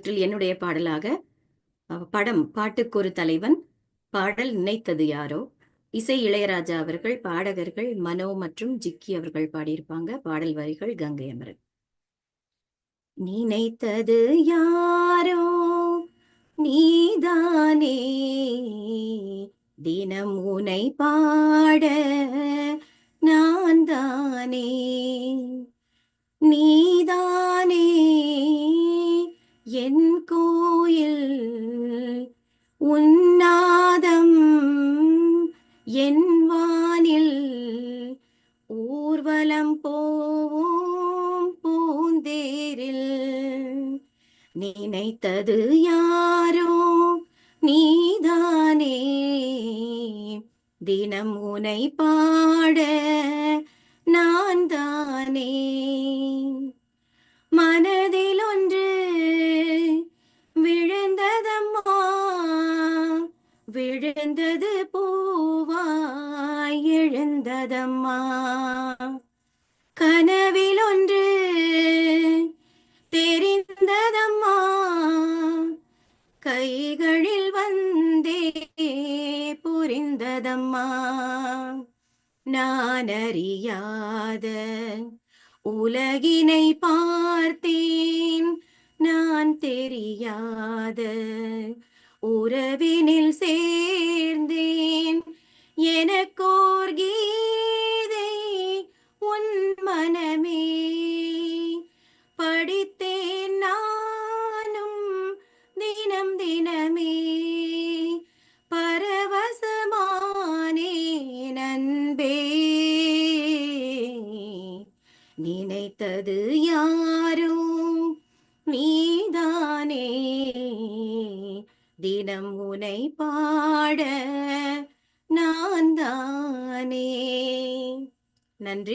இவற்றில் என்னுடைய பாடலாக படம் படம் பாட்டுக்கொரு தலைவன் பாடல் நினைத்தது யாரோ? இசை இளையராஜா அவர்கள் பாடகர்கள் மனோ மற்றும் ஜிக்கி அவர்கள் பாடியிருப்பாங்க. பாடல் வரிகள் கங்கை அமரன். நினைத்தது யாரோ? நீதானே. தினம் உனை பாட நான் தானே நீதான் என் கோயில் உன்னாதம் என் வானில் ஊர்வலம் போவோம் பூந்தேரில். நினைத்தது யாரோ நீதானே தினம் உனை பாட நான் தானே விழுந்தது பூவாய் எழுந்ததம்மா. கனவில் ஒன்று தெரிந்ததம்மா. கைகளில் வந்தே புரிந்ததம்மா. நான் அறியாத உலகினை பார்த்தேன். நான் தெரியாத உறவினில் சேர்ந்தேன். எனக்கோர் கீதை உன் மனமே. படித்தேன் நானும் தினம் தினமே. பரவசமானே நண்பே நினைத்தது யாரோ? நீதானே. தினம் உனை பாட நான் தானே நன்றி.